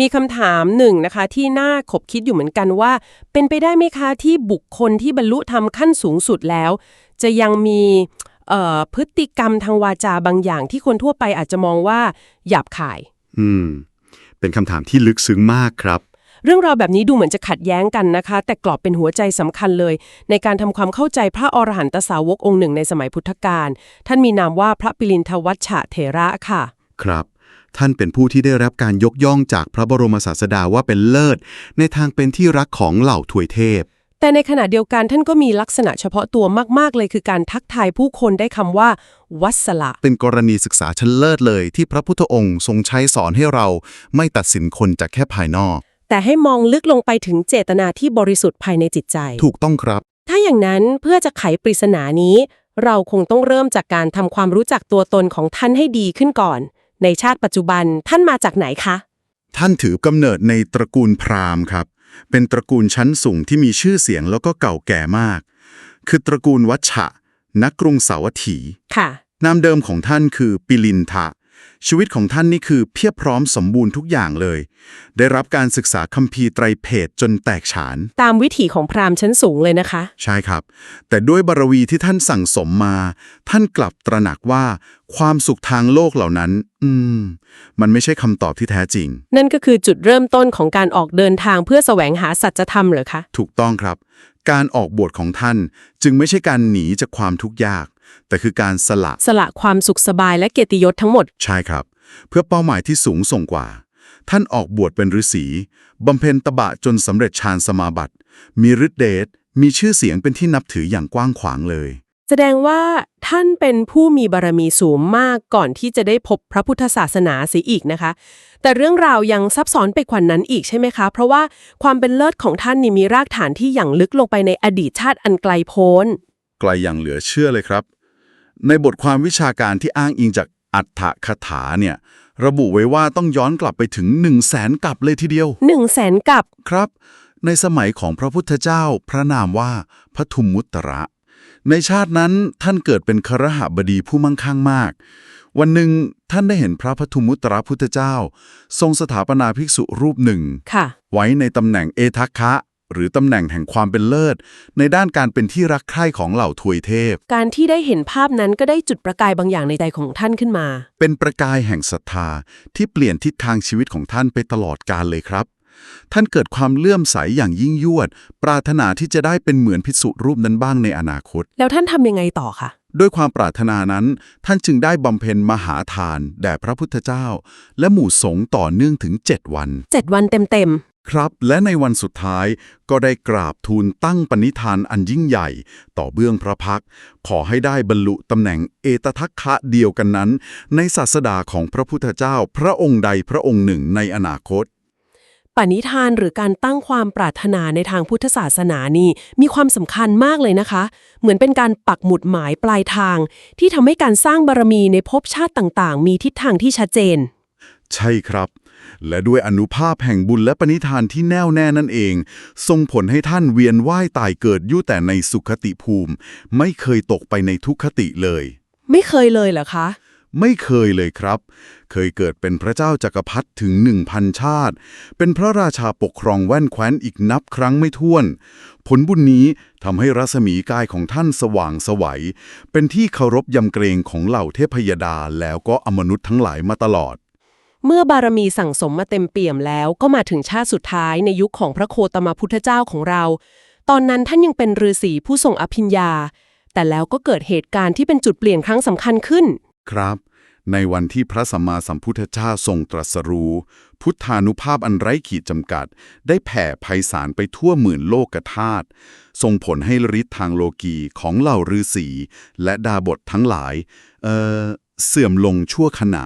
มีคำถามหนึ่งนะคะ ที่น่าขบคิดอยู่เหมือนกันว่า เป็นไปได้ไหมคะที่บุคคลที่บรรลุธรรมขั้นสูงสุดแล้ว จะยังมีเอ่อพฤติกรรมทางวาจาบางอย่างที่คนทั่วไปอาจจะมองว่าหยาบคาย อืม เป็นคำถามที่ลึกซึ้งมากครับ เรื่องราวแบบนี้ดูเหมือนจะขัดแย้งกันนะคะ แต่กรอบเป็นหัวใจสำคัญเลย ในการทำความเข้าใจพระอรหันตสาวกองค์หนึ่งในสมัยพุทธกาลท่านมีนามว่าพระปิลินทวัชชะเถระค่ะ ครับ ท่านเป็นผู้ที่ได้รับการยกย่องจากพระบรมศาสดาว่าเป็นเลิศ ในทางเป็นที่รักของเหล่าถวยเทพ แต่ในขณะเดียวกันท่านก็มีลักษณะเฉพาะตัวมาก ๆ เลยคือการทักทายผู้คนได้คำว่า วัสละ เป็นกรณีศึกษาชั้นเลิศเลย ที่พระพุทธองค์ทรงใช้สอนให้เราไม่ตัดสินคนจากแค่ภายนอก แต่ให้มองลึกลงไปถึงเจตนาที่บริสุทธิ์ภายในจิตใจ ถูกต้องครับ ถ้าอย่างนั้นเพื่อจะไขปริศนานี้ เราคงต้องเริ่มจากการทำความรู้จักตัวตนของท่านให้ดีขึ้นก่อน ในชาติปัจจุบันท่านมาจากไหนคะ ท่านถือกำเนิดในตระกูลพราหมณ์ครับ เป็นตระกูลชั้นสูงที่มีชื่อเสียงแล้วก็เก่าแก่มาก คือตระกูลวัชชะนักกรุงสาวัตถีค่ะ นามเดิมของท่านคือปิลินทะ ชีวิตของท่านนี่คือเพียบพร้อมสมบูรณ์ทุกอย่างเลย ได้รับการศึกษาคัมภีร์ไตรเพศจนแตกฉาน ตามวิถีของพราหมณ์ชั้นสูงเลยนะคะ ใช่ครับ แต่ด้วยบารวีที่ท่านสั่งสมมา ท่านกลับตระหนักว่าความสุขทางโลกเหล่านั้น อืม มันไม่ใช่คำตอบที่แท้จริง นั่นก็คือจุดเริ่มต้นของการออกเดินทางเพื่อแสวงหาสัจธรรมเหรอคะ ถูกต้องครับ การออกบวชของท่านจึงไม่ใช่การหนีจากความทุกข์ยาก แต่คือการสละ สละความสุขสบายและเกียรติยศทั้งหมด ใช่ครับ เพื่อเป้าหมายที่สูงส่งกว่า ท่านออกบวชเป็นฤาษีบำเพ็ญตบะจนสำเร็จฌานสมาบัติ มีฤทธิเดชมีชื่อเสียงเป็นที่นับถืออย่างกว้างขวางเลย แสดงว่าท่านเป็นผู้มีบารมีสูงมากก่อนที่จะได้พบพระพุทธศาสนาเสียอีกนะคะ แต่เรื่องราวยังซับซ้อนไปกว่านั้นอีกใช่ไหมคะ เพราะว่าความเป็นเลิศของท่านนี่มีรากฐานที่อย่างลึกลงไปในอดีตชาติอันไกลโพ้น ไกลอย่างเหลือเชื่อเลยครับ ในบทความวิชาการที่อ้างอิงจากอัฏฐคถาเนี่ยระบุไว้ว่าต้องย้อนกลับไปถึง 1 0 0 0 0แสนกับเลยทีเดียวหนึ่งแสนกับครับ ในสมัยของพระพุทธเจ้า พระนามว่าพระทุมมุตระ ในชาตินั้นท่านเกิดเป็นครหบดีผู้มั่งคั่งมาก วันหนึ่งท่านได้เห็นพระพทุมมุตระพุทธเจ้า ทรงสถาปนาภิกษุรูปหนึ่งค่ะไว้ในตำแหน่งเอทัคคะ หรือตำแหน่งแห่งความเป็นเลิศ ในด้านการเป็นที่รักใคร่ของเหล่าทวยเทพ การที่ได้เห็นภาพนั้นก็ได้จุดประกายบางอย่างในใจของท่านขึ้นมา เป็นประกายแห่งศรัทธาที่เปลี่ยนทิศทางชีวิตของท่านไปตลอดกาลเลยครับ ท่านเกิดความเลื่อมใสอย่างยิ่งยวด ปรารถนาที่จะได้เป็นเหมือนพิสุรูปนั้นบ้างในอนาคต แล้วท่านทำยังไงต่อคะ ด้วยความปรารถนานั้น ท่านจึงได้บำเพ็ญมหาทาน แด่พระพุทธเจ้า และหมู่สงฆ์ต่อเนื่องถึง 7 วันเจ็ดวันเต็ม ครับ และในวันสุดท้ายก็ได้กราบทูลตั้งปณิธานอันยิ่งใหญ่ ต่อเบื้องพระพักตร์ขอให้ได้บรรลุตำแหน่งเอตทัคคะเดียวกันนั้น ในศาสดาของพระพุทธเจ้าพระองค์ใดพระองค์หนึ่งในอนาคตๆปณิธานหรือการตั้งความปรารถนาในทางพุทธศาสนานี่มีความสำคัญมากเลยนะคะ เหมือนเป็นการปักหมุดหมายปลายทาง ที่ทำให้การสร้างบารมีในภพชาติต่างๆ มีทิศทางที่ชัดเจน ใช่ครับ และด้วยอนุภาพแห่งบุญและปณิธานที่แน่วแน่นั่นเองส่งผลให้ท่านเวียนว่ายตายเกิดอยู่แต่ในสุขติภูมิ ไม่เคยตกไปในทุกขติเลย ไม่เคยเลยเหรอคะ ไม่เคยเลยครับ เคยเกิดเป็นพระเจ้าจักรพรรดิถึงหนึ่งพันชาติ เป็นพระราชาปกครองแว่นแคว้นอีกนับครั้งไม่ถ้วน ผลบุญนี้ทำให้รัศมีกายของท่านสว่างไสวัย เป็นที่เคารพยำเกรงของเหล่าเทพยดาแล้วก็อมนุษย์ทั้งหลายมาตลอด เมื่อบารมีสั่งสมมาเต็มเปี่ยมแล้วก็มาถึงชาติสุดท้ายในยุคของพระโคตมพุทธเจ้าของเรา ตอนนั้นท่านยังเป็นฤาษีผู้ทรงอภิญญา แต่แล้วก็เกิดเหตุการณ์ที่เป็นจุดเปลี่ยนครั้งสำคัญขึ้น ครับ ในวันที่พระสัมมาสัมพุทธเจ้าทรงตรัสรู้ พุทธานุภาพอันไร้ขีดจำกัด ได้แผ่ไพศาลไปทั่วหมื่นโลกธาตุส่งผลให้ฤทธิ์ทางโลกีของเหล่าฤาษีและดาบททั้งหลาย เอ่อ เสื่อมลงชั่วขณะ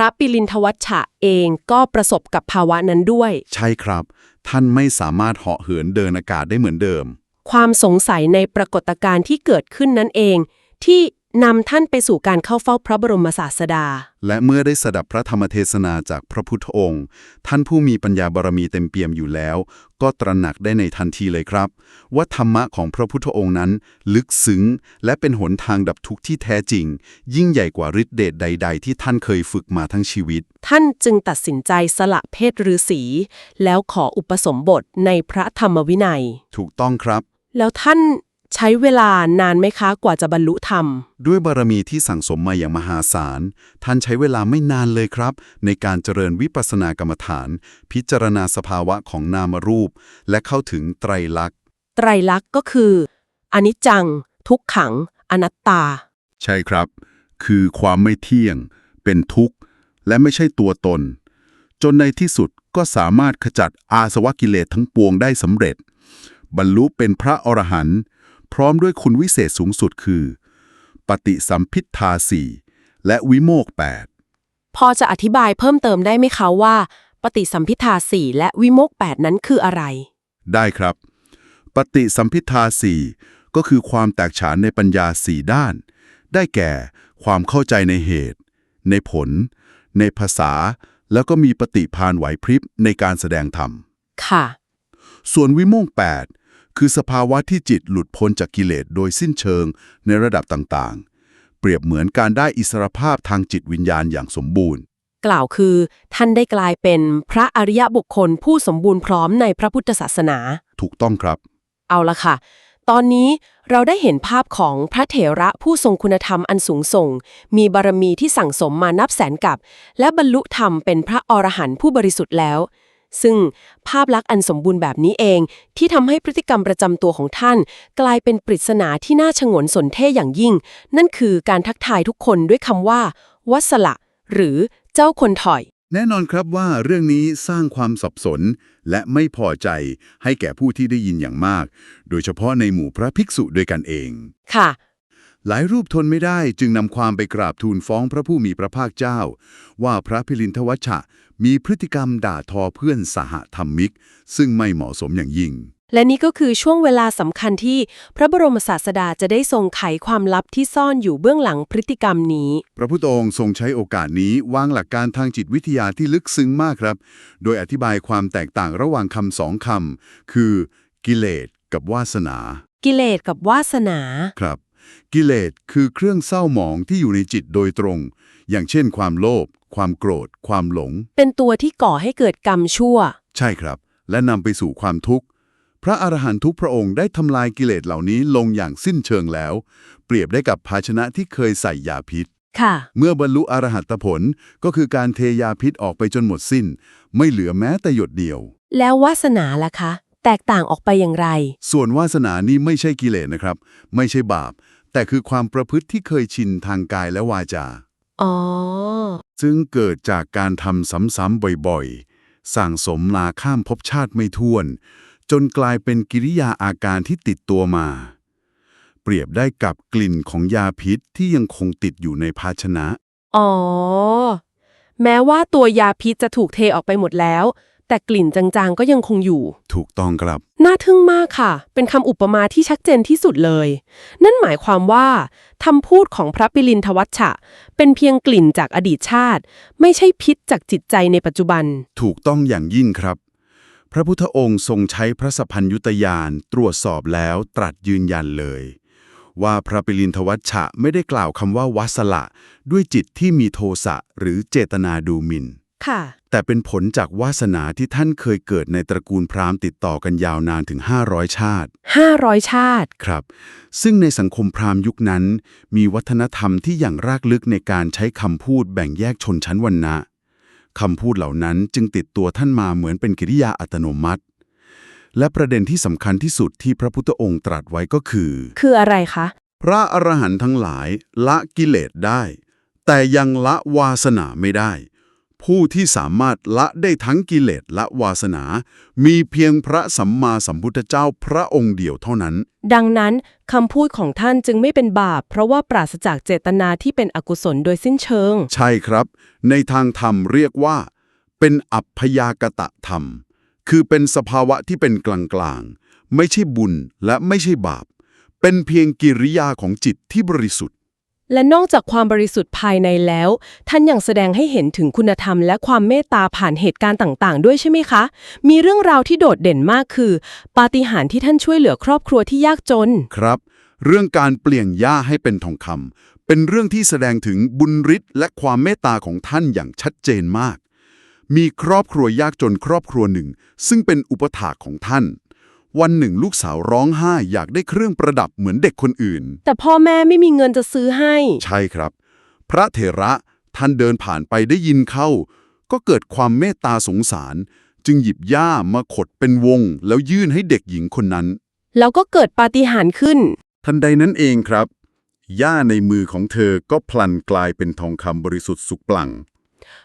ระปิลินทวัชชะเองก็ประสบกับภาวะนั้นด้วย ใช่ครับ ท่านไม่สามารถเหาะเหินเดินอากาศได้เหมือนเดิม ความสงสัยในปรากฏการณ์ที่เกิดขึ้นนั้นเอง ที่ นำท่านไปสู่การเข้าเฝ้าพระบรมศาสดา และเมื่อได้สดับพระธรรมเทศนาจากพระพุทธองค์ ท่านผู้มีปัญญาบารมีเต็มเปี่ยมอยู่แล้ว ก็ตระหนักได้ในทันทีเลยครับ ว่าธรรมะของพระพุทธองค์นั้น ลึกซึ้ง และเป็นหนทางดับทุกข์ที่แท้จริง ยิ่งใหญ่กว่าฤทธิเดชใด ๆ ที่ท่านเคยฝึกมาทั้งชีวิต ท่านจึงตัดสินใจสละเพศฤาษีแล้วขออุปสมบทในพระธรรมวินัย ถูกต้องครับ แล้วท่าน ใช้เวลานานไหมคะกว่าจะบรรลุธรรม ด้วยบารมีที่สั่งสมมาอย่างมหาศาล ท่านใช้เวลาไม่นานเลยครับ ในการเจริญวิปัสสนากรรมฐาน พิจารณาสภาวะของนามรูป และเข้าถึงไตรลักษณ์ ไตรลักษณ์ก็คืออนิจจัง ทุกขัง อนัตตา ใช่ครับ คือความไม่เที่ยง เป็นทุกข์ และไม่ใช่ตัวตน จนในที่สุดก็สามารถขจัดอาสวะกิเลสทั้งปวงได้สำเร็จ บรรลุเป็นพระอรหันต์ พร้อมด้วยคุณวิเศษสูงสุดคือ ปฏิสัมพิทธาสี่และวิโมกข์แปดพอจะอธิบายเพิ่มเติมได้ไหมคะว่า ปฏิสัมพิทาสี่และวิโมกข์แปดนั้นคืออะไร ได้ครับ ปฏิสัมพิทาสี่ก็คือความแตกฉานในปัญญาสี่ด้าน ได้แก่ความเข้าใจในเหตุ ในผล ในภาษา แล้วก็มีปฏิพานไหวพริบในการแสดงธรรม ค่ะ ส่วนวิโมกข์8 คือสภาวะที่จิตหลุดพ้นจากกิเลสโดยสิ้นเชิงในระดับต่างๆ เปรียบเหมือนการได้อิสรภาพทางจิตวิญญาณอย่างสมบูรณ์ กล่าวคือ ท่านได้กลายเป็นพระอริยบุคคลผู้สมบูรณ์พร้อมในพระพุทธศาสนา ถูกต้องครับ เอาละค่ะ ตอนนี้เราได้เห็นภาพของพระเถระผู้ทรงคุณธรรมอันสูงส่ง มีบารมีที่สั่งสมมานับแสนกับ และบรรลุธรรมเป็นพระอรหันต์ผู้บริสุทธิ์แล้ว ซึ่งภาพลักษณ์อันสมบูรณ์แบบนี้เอง ที่ทำให้พฤติกรรมประจำตัวของท่าน กลายเป็นปริศนาที่น่าชงนสนเท่อย่างยิ่ง นั่นคือการทักทายทุกคนด้วยคำว่า วัสละ หรือเจ้าคนถอย แน่นอนครับว่าเรื่องนี้สร้างความสับสน และไม่พอใจให้แก่ผู้ที่ได้ยินอย่างมาก โดยเฉพาะในหมู่พระภิกษุด้วยกันเอง ค่ะ หลายรูปทนไม่ได้จึงนำความไปกราบทูลฟ้องพระผู้มีพระภาคเจ้า ว่าพระพิลินทวัชชะ มีพฤติกรรมด่าทอเพื่อนสหธรรมิก ซึ่งไม่เหมาะสมอย่างยิ่ง และนี่ก็คือช่วงเวลาสำคัญที่พระบรมศาสดาจะได้ทรงไขความลับที่ซ่อนอยู่เบื้องหลังพฤติกรรมนี้ พระพุทธองค์ทรงใช้โอกาสนี้วางหลักการทางจิตวิทยาที่ลึกซึ้งมากครับ โดยอธิบายความแตกต่างระหว่างคำสองคำคือ กิเลสกับวาสนา กิเลสกับวาสนา ครับ กิเลสคือเครื่องเศร้าหมองที่อยู่ในจิตโดยตรง อย่างเช่น ความโลภความโกรธ ความหลง เป็นตัวที่ก่อให้เกิดกรรมชั่ว ใช่ครับ และนำไปสู่ความทุกข์ พระอรหันตุทุกพระองค์ได้ทำลายกิเลสเหล่านี้ลงอย่างสิ้นเชิงแล้ว เปรียบได้กับภาชนะที่เคยใส่ยาพิษค่ะ เมื่อบรรลุอรหัตผลก็คือการเทยาพิษออกไปจนหมดสิ้น ไม่เหลือแม้แต่หยดเดียว แล้ววาสนาล่ะคะ แตกต่างออกไปอย่างไร ส่วนวาสนานี่ไม่ใช่กิเลสนะครับ ไม่ใช่บาป แต่คือความประพฤติที่เคยชินทางกายและวาจา อ๋อ ซึ่งเกิดจากการทำซ้ำๆบ่อยๆ สั่งสมลาข้ามภพชาติไม่ท้วน จนกลายเป็นกิริยาอาการที่ติดตัวมา เปรียบได้กับกลิ่นของยาพิษที่ยังคงติดอยู่ในภาชนะ อ๋อ แม้ว่าตัวยาพิษจะถูกเทออกไปหมดแล้ว แต่กลิ่นจางๆก็ยังคงอยู่ ถูกต้องครับ น่าทึ่งมากค่ะ เป็นคำอุปมาที่ชัดเจนที่สุดเลย นั่นหมายความว่าคำพูดของพระปิลินทวัชชะ เป็นเพียงกลิ่นจากอดีตชาติ ไม่ใช่พิษจากจิตใจในปัจจุบัน ถูกต้องอย่างยิ่งครับ พระพุทธองค์ทรงใช้พระสัพพัญยุตยานตรวจสอบแล้วตรัสยืนยันเลย ว่าพระปิลินทวัชชะไม่ได้กล่าวคำว่าวัสละ ด้วยจิตที่มีโทสะหรือเจตนาดูหมิน่นค่ะ แต่เป็นผลจากวาสนาที่ท่านเคยเกิดในตระกูลพราหมณ์ติดต่อกันยาวนานถึง 500 ชาติ 500 ชาติ ครับ ซึ่งในสังคมพราหมณ์ยุคนั้น มีวัฒนธรรมที่อย่างรากลึกในการใช้คำพูดแบ่งแยกชนชั้นวรรณะคำพูดเหล่านั้นจึงติดตัวท่านมาเหมือนเป็นกิริยาอัตโนมัติ และประเด็นที่สำคัญที่สุดที่พระพุทธองค์ตรัสไว้ก็คือ คืออะไรคะ พระอรหันต์ทั้งหลายละกิเลสได้ แต่ยังละวาสนาไม่ได้ ผู้ที่สามารถละได้ทั้งกิเลสและวาสนา มีเพียงพระสัมมาสัมพุทธเจ้าพระองค์เดียวเท่านั้น ดังนั้นคำพูดของท่านจึงไม่เป็นบาป เพราะว่าปราศจากเจตนาที่เป็นอกุศลโดยสิ้นเชิง ใช่ครับ ในทางธรรมเรียกว่า เป็นอัพพยากตะธรรม คือเป็นสภาวะที่เป็นกลางๆ ไม่ใช่บุญและไม่ใช่บาป เป็นเพียงกิริยาของจิตที่บริสุทธิ์ และนอกจากความบริสุทธิ์ภายในแล้ว ท่านยังแสดงให้เห็นถึงคุณธรรม และความเมตตาผ่านเหตุการณ์ต่าง ๆ ด้วยใช่ไหมคะ มีเรื่องราวที่โดดเด่นมากคือ ปาฏิหาริย์ที่ท่านช่วยเหลือครอบครัวที่ยากจน ครับ เรื่องการเปลี่ยนหญ้าให้เป็นทองคำเป็นเรื่องที่แสดงถึงบุญฤทธิ์และความเมตตาของท่านอย่างชัดเจนมาก มีครอบครัวยากจนครอบครัวหนึ่ง ซึ่งเป็นอุปถากของท่าน วันหนึ่งลูกสาวร้องไห้อยากได้เครื่องประดับเหมือนเด็กคนอื่น แต่พ่อแม่ไม่มีเงินจะซื้อให้ ใช่ครับ พระเถระท่านเดินผ่านไปได้ยินเข้า ก็เกิดความเมตตาสงสาร จึงหยิบหญ้ามาขดเป็นวง แล้วยื่นให้เด็กหญิงคนนั้น แล้วก็เกิดปาฏิหาริย์ขึ้น ทันใดนั้นเองครับหญ้าในมือของเธอก็พลันกลายเป็นทองคำบริสุทธิ์สุกปลั่ง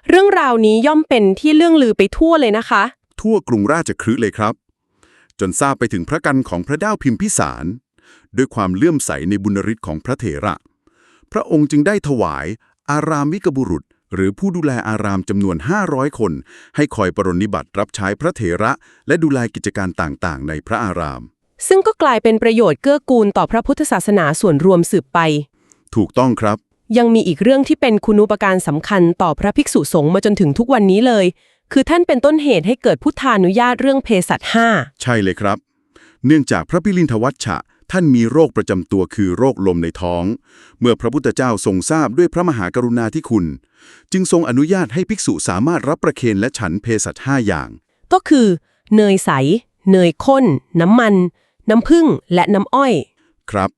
เรื่องราวนี้ย่อมเป็นที่เรื่องลือไปทั่วเลยนะคะ ทั่วกรุงราชคฤห์เลยครับ จนทราบไปถึงพระกันของพระดาวพิมพิสาร ด้วยความเลื่อมใสในบุญฤทธิ์ของพระเถระ พระองค์จึงได้ถวายอารามิกบุรุษ หรือผู้ดูแลอารามจำนวน 500 คน ให้คอยปรนนิบัติรับใช้พระเถระ และดูแลกิจการต่างๆ ในพระอาราม ซึ่งก็กลายเป็นประโยชน์เกื้อกูลต่อพระพุทธศาสนาส่วนรวมสืบไป ถูกต้องครับ ยังมีอีกเรื่องที่เป็นคุณูปการสำคัญต่อพระภิกษุสงฆ์มาจนถึงทุกวันนี้เลย คือท่านเป็นต้นเหตุให้เกิดพุทธานุญาตเรื่องเภสัชห้าใช่เลยครับ เนื่องจากพระพิลินทวัชชะ ท่านมีโรคประจำตัวคือโรคลมในท้อง เมื่อพระพุทธเจ้าทรงทราบด้วยพระมหากรุณาธิคุณ จึงทรงอนุญาตให้ภิกษุสามารถรับประเคนและฉันเภสัชห้าอย่าง ก็คือ เนยใส เนยข้น น้ำมัน น้ำผึ้งและน้ำอ้อย ครับ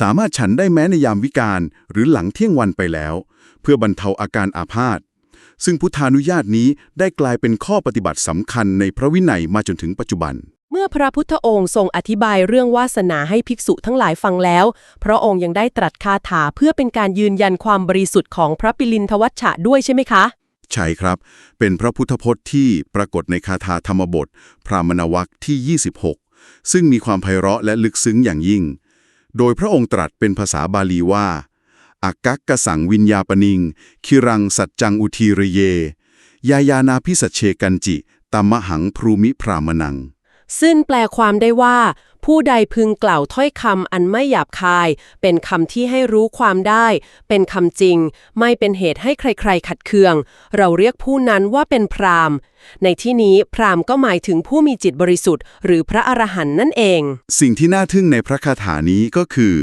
สามารถฉันได้แม้ในยามวิกาลหรือหลังเที่ยงวันไปแล้ว เพื่อบรรเทาอาการอาพาธ ซึ่งพุทธานุญาตนี้ได้กลายเป็นข้อปฏิบัติสำคัญในพระวินัยมาจนถึงปัจจุบัน เมื่อพระพุทธองค์ทรงอธิบายเรื่องวาสนาให้ภิกษุทั้งหลายฟังแล้ว พระองค์ยังได้ตรัสคาถาเพื่อเป็นการยืนยันความบริสุทธิ์ของพระปิลินทวัชชะด้วยใช่ไหมคะ ใช่ครับ เป็นพระพุทธพจน์ที่ปรากฏในคาถาธรรมบท พรามณวัคที่ 26 ซึ่งมีความไพเราะและลึกซึ้งอย่างยิ่ง โดยพระองค์ตรัสเป็นภาษาบาลีว่า อากักกสังวิญญาปนิง คิรังสัจจังอุทีระเย ยายานาพิสัชเชกันจิตามมหังพรูมิพรามนัง ซึ่งแปลความได้ว่า ผู้ใดพึงกล่าวถ้อยคำอันไม่หยาบคาย เป็นคำที่ให้รู้ความได้ เป็นคำจริง ไม่เป็นเหตุให้ใครๆ ขัดเคือง เราเรียกผู้นั้นว่าเป็นพราหมณ์ในที่นี้พราหมณ์ก็หมายถึงผู้มีจิตบริสุทธิ์ หรือพระอรหันต์นั่นเอง สิ่งที่น่าทึ่งในพระคาถานี้ก็คือ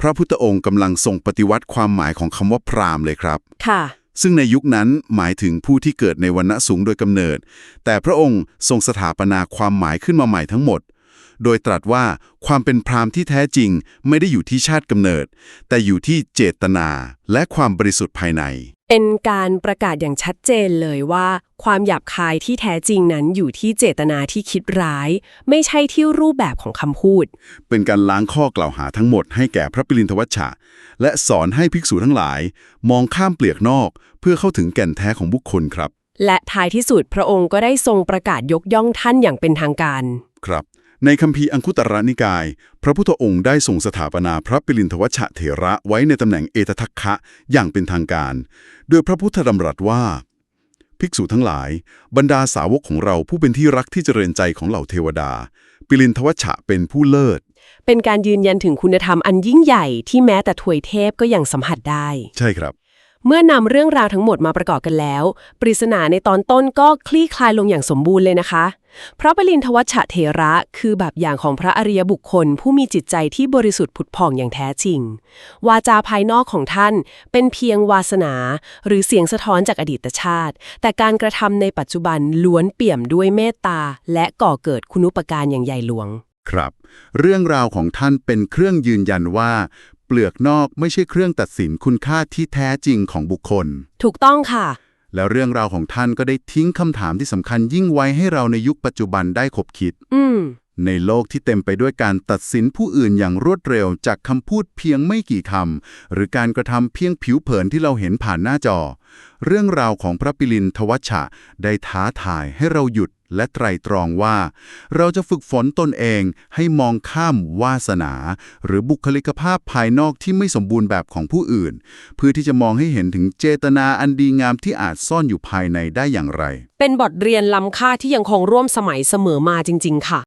พระพุทธองค์กำลังทรงปฏิวัติความหมายของคำว่าพราหมณ์เลยครับ ค่ะซึ่งในยุคนั้นหมายถึงผู้ที่เกิดในวรรณะสูงโดยกำเนิด แต่พระองค์ทรงสถาปนาความหมายขึ้นมาใหม่ทั้งหมด โดยตรัสว่าความเป็นพราหมณ์ที่แท้จริงไม่ได้อยู่ที่ชาติกำเนิด แต่อยู่ที่เจตนาและความบริสุทธิ์ภายใน เป็นการประกาศอย่างชัดเจนเลยว่า ความหยาบคายที่แท้จริงนั้นอยู่ที่เจตนาที่คิดร้าย ไม่ใช่ที่รูปแบบของคำพูด เป็นการล้างข้อกล่าวหาทั้งหมดให้แก่พระปิลินทวัชชะ และสอนให้ภิกษุทั้งหลาย มองข้ามเปลือกนอก เพื่อเข้าถึงแก่นแท้ของบุคคลครับ และท้ายที่สุดพระองค์ก็ได้ทรงประกาศยกย่องท่านอย่างเป็นทางการ ครับ ในคัมภีร์อังคุตรนิกาย พระพุทธองค์ได้ทรงสถาปนาพระปิลินทวัชชะเถระไว้ในตำแหน่งเอตทัคคะอย่างเป็นทางการ โดยพระพุทธดำรัสว่า ภิกษุทั้งหลาย บรรดาสาวกของเราผู้เป็นที่รักที่เจริญใจของเหล่าเทวดา ปิลินทวัชชะเป็นผู้เลิศ เป็นการยืนยันถึงคุณธรรมอันยิ่งใหญ่ที่แม้แต่ถวยเทพก็ยังสัมผัสได้ ใช่ครับ เมื่อนำเรื่องราวทั้งหมดมาประกอบกันแล้ว ปริศนาในตอนต้นก็คลี่คลายลงอย่างสมบูรณ์เลยนะคะ พระปรินทวัชเถระคือแบบอย่างของพระอริยบุคคล ผู้มีจิตใจที่บริสุทธิ์ผุดผ่องอย่างแท้จริง วาจาภายนอกของท่านเป็นเพียงวาสนา หรือเสียงสะท้อนจากอดีตชาติ แต่การกระทำในปัจจุบันล้วนเปี่ยมด้วยเมตตา และก่อเกิดคุณุปการอย่างใหญ่หลวงครับ เรื่องราวของท่านเป็นเครื่องยืนยันว่า เปลือกนอกไม่ใช่เครื่องตัดสินคุณค่าที่แท้จริงของบุคคล ถูกต้องค่ะ แล้วเรื่องราวของท่านก็ได้ทิ้งคำถามที่สำคัญยิ่งไว้ให้เราในยุคปัจจุบันได้คบคิด อืม ในโลกที่เต็มไปด้วยการตัดสินผู้อื่นอย่างรวดเร็วจากคำพูดเพียงไม่กี่คำหรือการกระทำเพียงผิวเผินที่เราเห็นผ่านหน้าจอ เรื่องราวของพระปิลินทวัชชะได้ท้าทายให้เราหยุดและไตรตรองว่า เราจะฝึกฝนตนเองให้มองข้ามวาสนา หรือบุคลิกภาพภายนอกที่ไม่สมบูรณ์แบบของผู้อื่น เพื่อที่จะมองให้เห็นถึงเจตนาอันดีงามที่อาจซ่อนอยู่ภายในได้อย่างไร เป็นบทเรียนล้ำค่าที่ยังคงร่วมสมัยเสมอมาจริง ๆ ค่ะ